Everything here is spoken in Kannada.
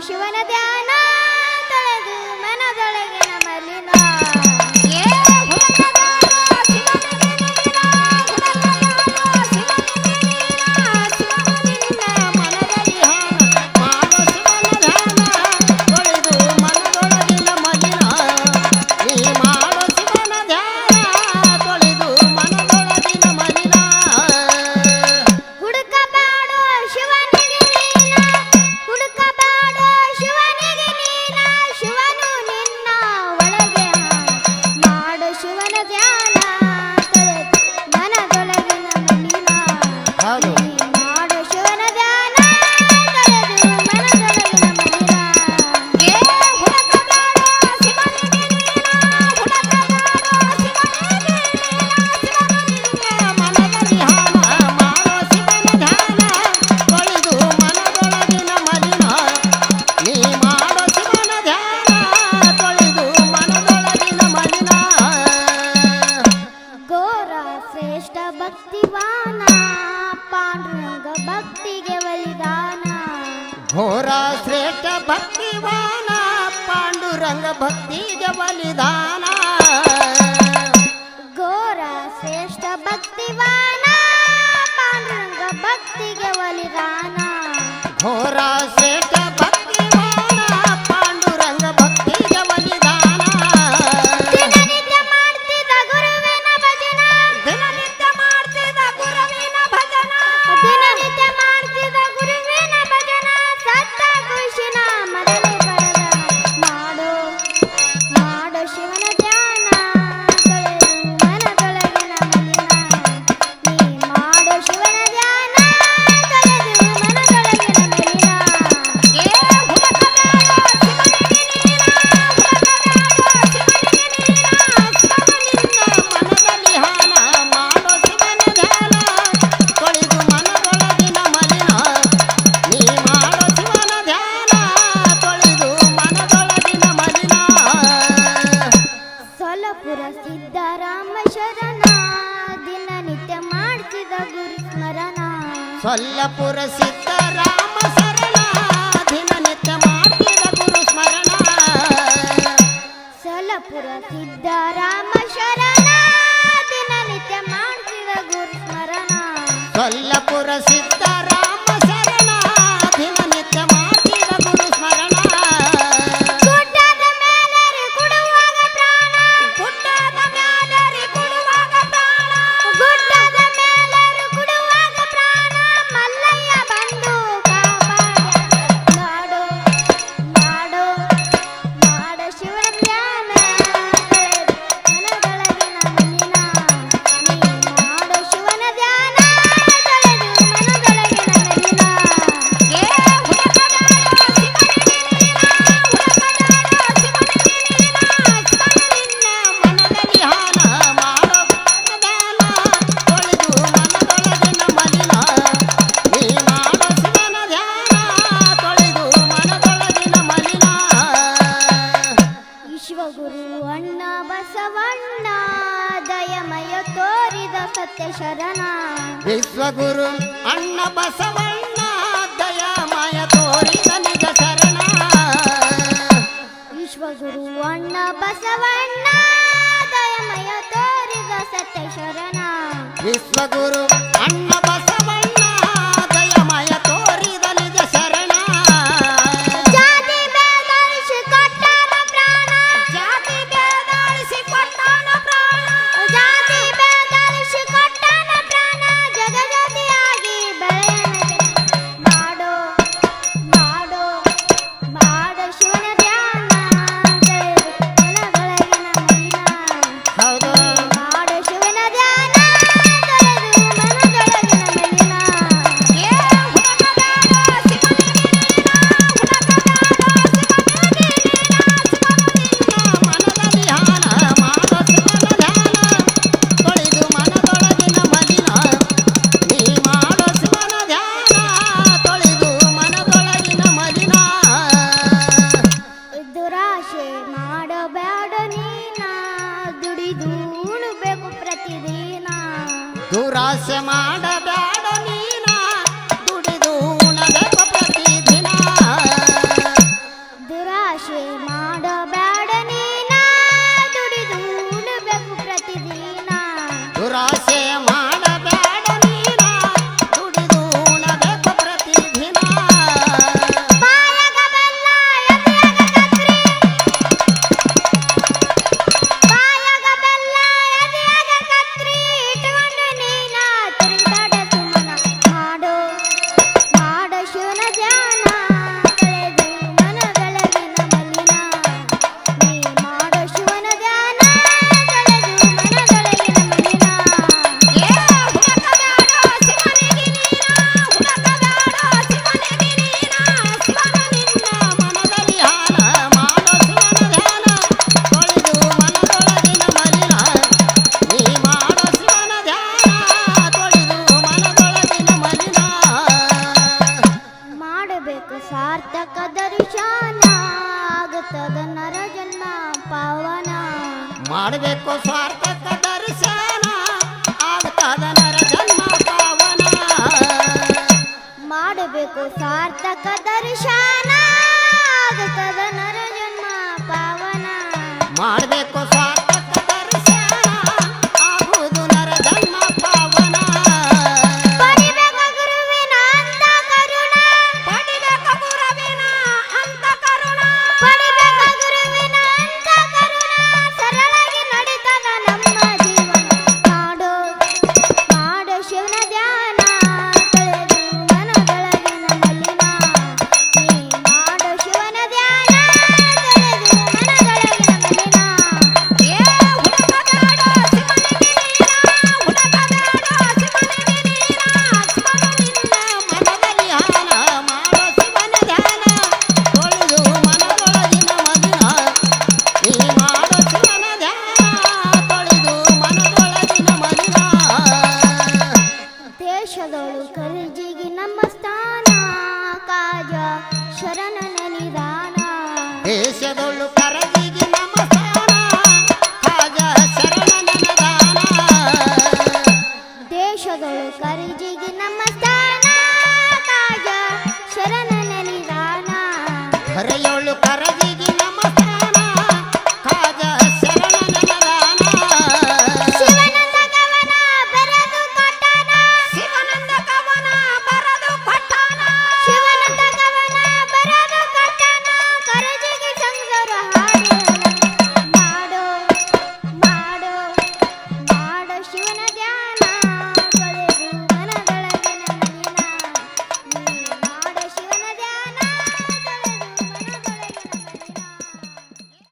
ಶಿವನ ಧ್ಯಾನ ತೊಳೆದು ಮನದೊಳಗೆ ನಮಲಿ ನಾ ಬಲಿದಾನ ಪಾಂಡುರಂಗ ಭಕ್ತಿಗೆ ಬಲಿದಾನ. ಗೋರ ಶ್ರೇಷ್ಠ ಭಕ್ತಿವಾನ ಪಾಂಡುರಂಗ ಭಕ್ತಿಗೆ ಬಲಿದಾನ. ಘೋರ కొల్లపుర సిద్ధరామ సరణాధిన నిత్య మార్తిల గురు స్మరణ సొల్లపుర సిద్ధరామ శరణాధిన నిత్య మార్తిల గురు స్మరణ సత్య శరణ. విశ్వగురు అన్న బసవన్న దయామయ తోరిన నిజ శరణ. విశ్వగురు అన్న బసవన్న దయమయ తోరిన సత్య శరణ. విశ్వగురు అన్న ದುರಾಸೆ ಮಾಡ ಸಾರ್ಥಕ ದರ್ಶನ ಆಗ್ತದ ನರ ಜನ್ಮ ಪಾವನ. ಮಾಡಬೇಕು ಸಾರ್ಥಕ ದರ್ಶನ ಆಗ್ತದ ನರ ಜನ್ಮ ಪಾವನ. ಮಾಡಬೇಕು ಸಾರ್ಥಕ ದರ್ಶನ ಶರಣೆಂದಳು ಕರ್ಜಿಗೆ ನಮ್ಮ ಸ್ಥಾನ ಕಾಜ ಶರಣನ ನಿಧಾನ. ದೇಶದೊಳು ಕರಜಿಗೆ ನಮ್ಮ ಸ್ಥಾನ ಕಾಜ ಶರಣನ ನಿಧಾನ. ದೇಶದೊಳು ಕರ್ಜಿಗೆ ನಮ್ಮ ಸ್ಥಾನ ಕಾಜ ಶರಣನ ನಿಧಾನ. ಹರೆಯೋಳು